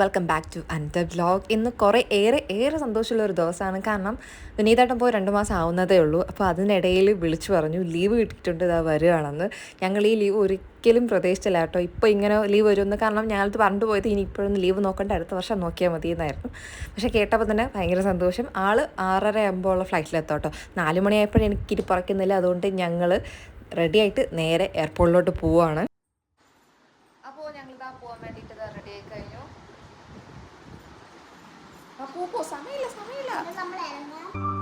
Welcome back to അന്റർ blog ഇന്ന് കുറേ ഏറെ ഏറെ സന്തോഷമുള്ള ഒരു ദിവസമാണ്. കാരണം വിനീതാട്ടം പോയി രണ്ട് മാസം ആവുന്നതേ ഉള്ളൂ. അപ്പോൾ അതിനിടയിൽ വിളിച്ചു പറഞ്ഞു ലീവ് കിട്ടിയിട്ടുണ്ട് ഇതാ വരികയാണെന്ന് ഞങ്ങൾ ഈ ലീവ് ഒരിക്കലും പ്രതീക്ഷിച്ചില്ല കേട്ടോ. ഇപ്പോൾ ഇങ്ങനെ ലീവ് വരുമെന്ന്. കാരണം ഞങ്ങളത് പറഞ്ഞു പോയത് ഇനി ഇപ്പോഴൊന്നും ലീവ് നോക്കേണ്ട. അടുത്ത വർഷം നോക്കിയാൽ മതി എന്നായിരുന്നു പക്ഷേ കേട്ടപ്പോൾ തന്നെ ഭയങ്കര സന്തോഷം. ആൾ ആറര ആകുമ്പോൾ ഉള്ള ഫ്ലൈറ്റിലെത്താം കേട്ടോ. നാല് മണിയായപ്പോഴും എനിക്ക് പറക്കുന്നില്ല അതുകൊണ്ട് ഞങ്ങൾ റെഡിയായിട്ട് നേരെ എയർപോർട്ടിലോട്ട് പോവുകയാണ് അപ്പോൾ ഞങ്ങൾ ഇതാ പോകാൻ വേണ്ടിയിട്ട് റെഡി ആയി കഴിഞ്ഞു ആ പോ പോ സമയമില്ല സമയമില്ല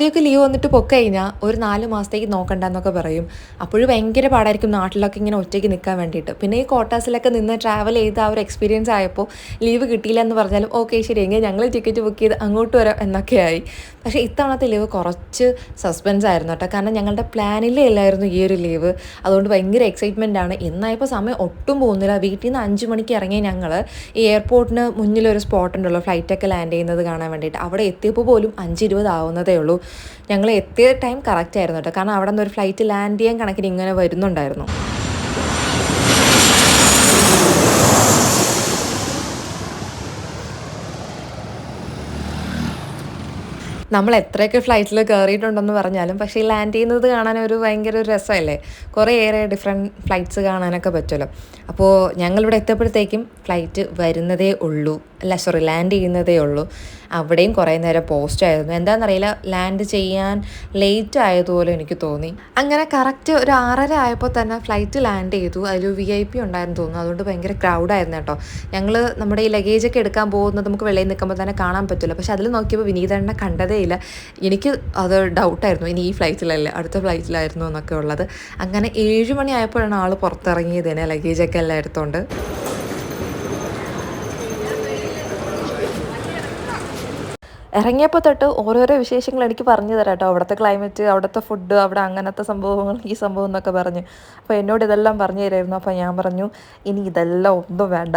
ആദ്യമൊക്കെ ലീവ് വന്നിട്ട് പൊക്കെ കഴിഞ്ഞാൽ ഒരു നാല് മാസത്തേക്ക് നോക്കണ്ടെന്നൊക്കെ പറയും. അപ്പോഴും ഭയങ്കര പാടായിരിക്കും നാട്ടിലൊക്കെ ഇങ്ങനെ ഒറ്റയ്ക്ക് നിൽക്കാൻ വേണ്ടിയിട്ട്. പിന്നെ ഈ കോട്ടാസിലൊക്കെ നിന്ന് ട്രാവൽ ചെയ്ത് ആ ഒരു എക്സ്പീരിയൻസ് ആയപ്പോൾ ലീവ് കിട്ടിയില്ല എന്ന് പറഞ്ഞാലും ഓക്കെ ശരി എങ്കിൽ ഞങ്ങൾ ടിക്കറ്റ് ബുക്ക് ചെയ്ത് അങ്ങോട്ട് വരാം എന്നൊക്കെയായി പക്ഷേ ഇത്തവണത്തെ ലീവ് കുറച്ച് സസ്പെൻസ് ആയിരുന്നു കേട്ടോ. കാരണം ഞങ്ങളുടെ പ്ലാനിലേ അല്ലായിരുന്നു ഈ ഒരു ലീവ്. അതുകൊണ്ട് ഭയങ്കര എക്സൈറ്റ്മെന്റ് ആണ്. എന്നായപ്പോൾ സമയം ഒട്ടും പോകുന്നില്ല. വീട്ടിൽ നിന്ന് അഞ്ച് മണിക്ക് ഇറങ്ങിയ ഞങ്ങൾ ഈ എയർപോർട്ടിന് മുന്നിലൊരു സ്പോട്ട് ഉണ്ടല്ലോ ഫ്ലൈറ്റൊക്കെ ലാൻഡ് ചെയ്യുന്നത് കാണാൻ വേണ്ടിയിട്ട്. അവിടെ എത്തിയപ്പോൾ പോലും അഞ്ച് ഇരുപത് ആവുന്നതേ ഉള്ളൂ. ഞങ്ങൾ എത്തിയ ടൈം കറക്റ്റ് ആയിരുന്നു കേട്ടോ. കാരണം അവിടെ നിന്ന് ഒരു ഫ്ലൈറ്റ് ലാൻഡ് ചെയ്യാൻ കണക്കിന് ഇങ്ങനെ വരുന്നുണ്ടായിരുന്നു. നമ്മൾ എത്രയൊക്കെ ഫ്ലൈറ്റിൽ കയറിയിട്ടുണ്ടെന്ന് പറഞ്ഞാലും പക്ഷേ ഈ ലാൻഡ് ചെയ്യുന്നത് കാണാൻ ഒരു ഭയങ്കര ഒരു രസമല്ലേ? കുറേ ഏറെ ഡിഫറെന്റ് ഫ്ലൈറ്റ്സ് കാണാനൊക്കെ പറ്റുമല്ലോ. അപ്പോൾ ഞങ്ങളിവിടെ എത്തിയപ്പോഴത്തേക്കും ഫ്ലൈറ്റ് വരുന്നതേ ഉള്ളൂ. അല്ല സോറി ലാൻഡ് ചെയ്യുന്നതേ ഉള്ളൂ. അവിടെയും കുറേ നേരം പോസ്റ്റ് ആയിരുന്നു. എന്താണെന്നറിയില്ല ലാൻഡ് ചെയ്യാൻ ലേറ്റ് ആയതുപോലെ എനിക്ക് തോന്നി. അങ്ങനെ കറക്റ്റ് ഒരു ആറര ആയപ്പോൾ തന്നെ ഫ്ലൈറ്റ് ലാൻഡ് ചെയ്തു. അതിൽ വി ഐ പി ഉണ്ടായിരുന്നു തോന്നുന്നു. അതുകൊണ്ട് ഭയങ്കര ക്രൗഡായിരുന്നു കേട്ടോ. ഞങ്ങൾ നമ്മുടെ ഈ ലഗേജൊക്കെ എടുക്കാൻ പോകുന്നത് നമുക്ക് വെളിയിൽ നിൽക്കുമ്പോൾ തന്നെ കാണാൻ പറ്റില്ല പക്ഷെ അതിൽ നോക്കിയപ്പോൾ വിനീതണ്ണ കണ്ടതേ ഇല്ല എനിക്ക് അത് ഡൗട്ടായിരുന്നു ഇനി ഈ ഫ്ലൈറ്റിലല്ലേ അടുത്ത ഫ്ലൈറ്റിലായിരുന്നു എന്നൊക്കെ ഉള്ളത്. അങ്ങനെ ഏഴ് മണി ആയപ്പോഴാണ് ആൾ തന്നെ ലഗേജൊക്കെ എല്ലാം എടുത്തോണ്ട്. ഇറങ്ങിയപ്പോൾ തൊട്ട് ഓരോരോ വിശേഷങ്ങൾ എനിക്ക് പറഞ്ഞു തരാം കേട്ടോ. അവിടുത്തെ ക്ലൈമറ്റ് അവിടുത്തെ ഫുഡ് അവിടെ അങ്ങനത്തെ സംഭവങ്ങൾ ഈ സംഭവം എന്നൊക്കെ പറഞ്ഞു. അപ്പോൾ എന്നോട് ഇതെല്ലാം പറഞ്ഞു തരായിരുന്നു. അപ്പോൾ ഞാൻ പറഞ്ഞു ഇനി ഇതെല്ലാം ഒന്നും വേണ്ട.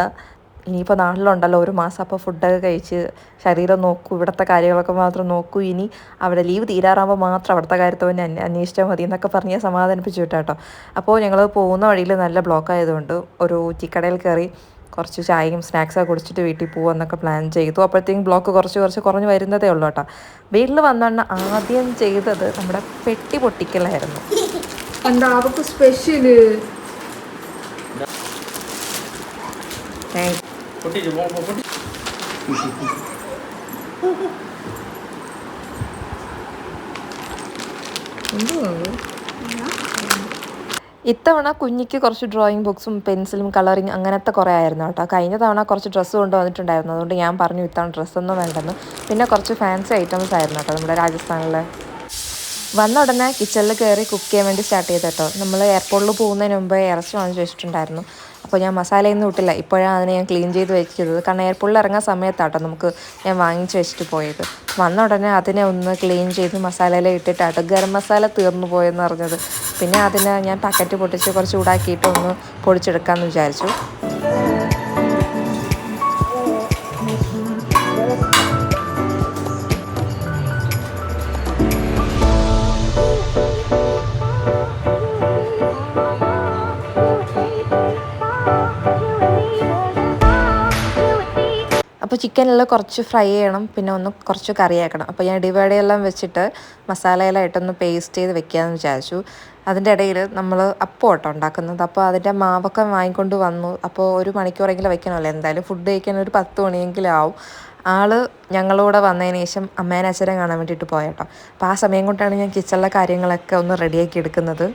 ഇനിയിപ്പോൾ നാട്ടിലുണ്ടല്ലോ ഒരു മാസം അപ്പോൾ ഫുഡൊക്കെ കഴിച്ച് ശരീരം നോക്കൂ ഇവിടുത്തെ കാര്യങ്ങളൊക്കെ മാത്രം നോക്കൂ ഇനി അവിടെ ലീവ് തീരാറാകുമ്പോൾ മാത്രം അവിടുത്തെ കാര്യത്തെ തന്നെ അന്വേ- അന്വേഷിച്ചാൽ മതി എന്നൊക്കെ പറഞ്ഞ് സമാധാനിപ്പിച്ചു വിട്ടാട്ടോ. അപ്പോൾ ഞങ്ങൾ പോകുന്ന വഴിയിൽ നല്ല ബ്ലോക്ക് ആയതുകൊണ്ട് ഒരു ടീക്കടയിൽ കയറി കുറച്ച് ചായയും സ്നാക്സൊക്കെ കുടിച്ചിട്ട് വീട്ടിൽ പോകുമെന്നൊക്കെ പ്ലാൻ ചെയ്തു. അപ്പോഴത്തേക്കും ബ്ലോക്ക് കുറച്ച് കുറച്ച് കുറഞ്ഞ് വരുന്നതേ ഉള്ളൂ കേട്ടോ. വീട്ടിൽ വന്നെണ്ണ ആദ്യം ചെയ്തത് നമ്മുടെ പെട്ടി പൊട്ടിക്കലായിരുന്നു. എന്താ അവർക്ക് സ്പെഷ്യൽ പൊട്ടിച്ചു പൊട്ടി. ഇത്തവണ കുഞ്ഞിക്ക് കുറച്ച് ഡ്രോയിങ് ബുക്സും പെൻസിലും കളറിങ് അങ്ങനത്തെ കുറേ ആയിരുന്നു കേട്ടോ. കഴിഞ്ഞ തവണ കുറച്ച് ഡ്രസ്സ് കൊണ്ടുവന്നിട്ടുണ്ടായിരുന്നു അതുകൊണ്ട് ഞാൻ പറഞ്ഞു ഇത്തവണ ഡ്രസ്സൊന്നും വേണ്ടെന്ന്. പിന്നെ കുറച്ച് ഫാൻസി ഐറ്റംസ് ആയിരുന്നു കേട്ടോ നമ്മുടെ രാജസ്ഥാനിലെ. വന്ന ഉടനെ കിച്ചണിൽ കയറി കുക്ക് ചെയ്യാൻ വേണ്ടി സ്റ്റാർട്ട് ചെയ്ത് കേട്ടോ. നമ്മൾ എയർപോർട്ടിൽ പോകുന്നതിന് മുമ്പ് ഇറച്ചി വാങ്ങിച്ചു വെച്ചിട്ടുണ്ടായിരുന്നു. അപ്പോൾ ഞാൻ മസാലയൊന്നും ഇട്ടില്ല. ഇപ്പോഴാണ് അതിനെ ഞാൻ ക്ലീൻ ചെയ്ത് വെച്ചത് കാരണം എയർപോർട്ടിൽ ഇറങ്ങാൻ സമയത്താട്ടോ നമുക്ക് ഞാൻ വാങ്ങിച്ച് വെച്ചിട്ട് പോയത്. വന്ന ഉടനെ അതിനെ ഒന്ന് ക്ലീൻ ചെയ്ത് മസാലയില ഇട്ടിട്ടാട്ടോ ഗരം മസാല തീർന്നു പോയെന്ന് പറഞ്ഞത്. പിന്നെ അതിനെ ഞാൻ പാക്കറ്റ് പൊട്ടിച്ച് കുറച്ച് ചൂടാക്കിയിട്ട് ഒന്ന് പൊടിച്ചെടുക്കാമെന്ന് വിചാരിച്ചു. ചിക്കനെല്ലാം കുറച്ച് ഫ്രൈ ചെയ്യണം പിന്നെ ഒന്ന് കുറച്ച് കറി ആക്കണം. അപ്പോൾ ഞാൻ എല്ലാം വെച്ചിട്ട് മസാലയെല്ലാം ഇട്ടൊന്ന് പേസ്റ്റ് ചെയ്ത് വെക്കാമെന്ന് വിചാരിച്ചു. അതിന്റെ ഇടയിൽ നമ്മൾ അപ്പം കേട്ടോ ഉണ്ടാക്കുന്നത്. അപ്പോൾ അതിന്റെ മാവൊക്കെ വാങ്ങിക്കൊണ്ട് വന്നു. അപ്പോൾ ഒരു മണിക്കൂറെങ്കിലും വെക്കണമല്ലോ. എന്തായാലും ഫുഡ് കഴിക്കാൻ ഒരു പത്ത് മണിയെങ്കിലും ആവും. ആൾ ഞങ്ങളൂടെ വന്നതിന് ശേഷം അമ്മേനെ അച്ഛനെ കാണാൻ വേണ്ടിയിട്ട് പോയട്ടോ. അപ്പോൾ ആ സമയം കൊണ്ടാണ് ഞാൻ കിച്ചണിലെ കാര്യങ്ങളൊക്കെ ഒന്ന് റെഡിയാക്കി എടുക്കുന്നത്.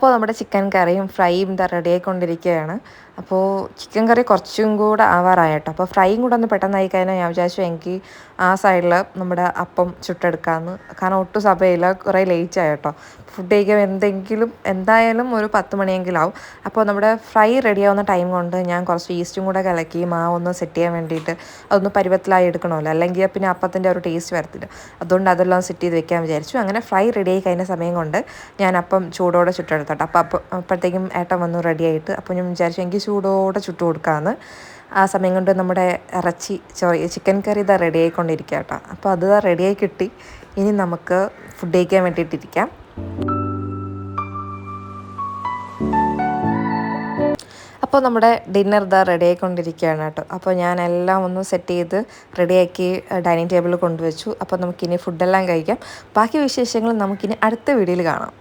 അപ്പോൾ നമ്മുടെ ചിക്കൻ കറിയും ഫ്രൈയും ഇതാ റെഡി ആയിക്കൊണ്ടിരിക്കുകയാണ്. അപ്പോൾ ചിക്കൻ കറി കുറച്ചും കൂടെ ആവാറായിട്ടോ അപ്പോൾ ഫ്രൈയും കൂടെ ഒന്ന് പെട്ടെന്നായി കഴിഞ്ഞാൽ ഞാൻ വിചാരിച്ചു എനിക്ക് ആ സൈഡിൽ നമ്മുടെ അപ്പം ചുട്ടെടുക്കാമെന്ന് കാരണം ഒട്ടും സഭയില്ല കുറേ ലേറ്റ് ആയിട്ടോ ഫുഡ് കഴിക്കാൻ എന്തെങ്കിലും എന്തായാലും ഒരു പത്ത് മണിയെങ്കിലും ആവും. അപ്പോൾ നമ്മുടെ ഫ്രൈ റെഡി ആവുന്ന ടൈം കൊണ്ട് ഞാൻ കുറച്ച് ഈസ്റ്റും കൂടെ കലക്കി മാവ് ഒന്ന് സെറ്റ് ചെയ്യാൻ വേണ്ടിയിട്ട് അതൊന്ന് പരുവത്തിലായി എടുക്കണമല്ലോ. അല്ലെങ്കിൽ പിന്നെ അപ്പത്തിന്റെ ഒരു ടേസ്റ്റ് വരത്തില്ല. അതുകൊണ്ട് അതെല്ലാം സെറ്റ് ചെയ്ത് വെക്കാൻ വിചാരിച്ചു. അങ്ങനെ ഫ്രൈ റെഡി ആയി കഴിഞ്ഞ സമയം കൊണ്ട് ഞാൻ അപ്പം ചൂടോടെ ചുട്ടെടുത്തോട്ടെ അപ്പോൾ അപ്പം അപ്പോഴത്തേക്കും ഏട്ടൻ വന്നു റെഡി ആയിട്ട്. അപ്പോൾ ഞാൻ വിചാരിച്ചു എനിക്ക് ചൂടോടെ ചുട്ടു കൊടുക്കാമെന്ന് ആ സമയം കൊണ്ട് നമ്മുടെ ഇറച്ചി സോറി ചിക്കൻ കറി ഇതാ റെഡി ആയിക്കൊണ്ടിരിക്കുക കേട്ടോ. അപ്പോൾ അത് റെഡിയായി കിട്ടി. ഇനി നമുക്ക് ഫുഡ് കഴിക്കാൻ വേണ്ടിയിട്ടിരിക്കാം അപ്പോൾ നമ്മുടെ ഡിന്നർ ഇതാ റെഡി ആയിക്കൊണ്ടിരിക്കുകയാണ് കേട്ടോ. അപ്പോൾ ഞാൻ എല്ലാം ഒന്ന് സെറ്റ് ചെയ്ത് റെഡിയാക്കി ഡൈനിങ് ടേബിളിൽ കൊണ്ടുവച്ചു. അപ്പോൾ നമുക്കിനി ഫുഡെല്ലാം കഴിക്കാം. ബാക്കി വിശേഷങ്ങൾ നമുക്കിനി അടുത്ത വീഡിയോയിൽ കാണാം.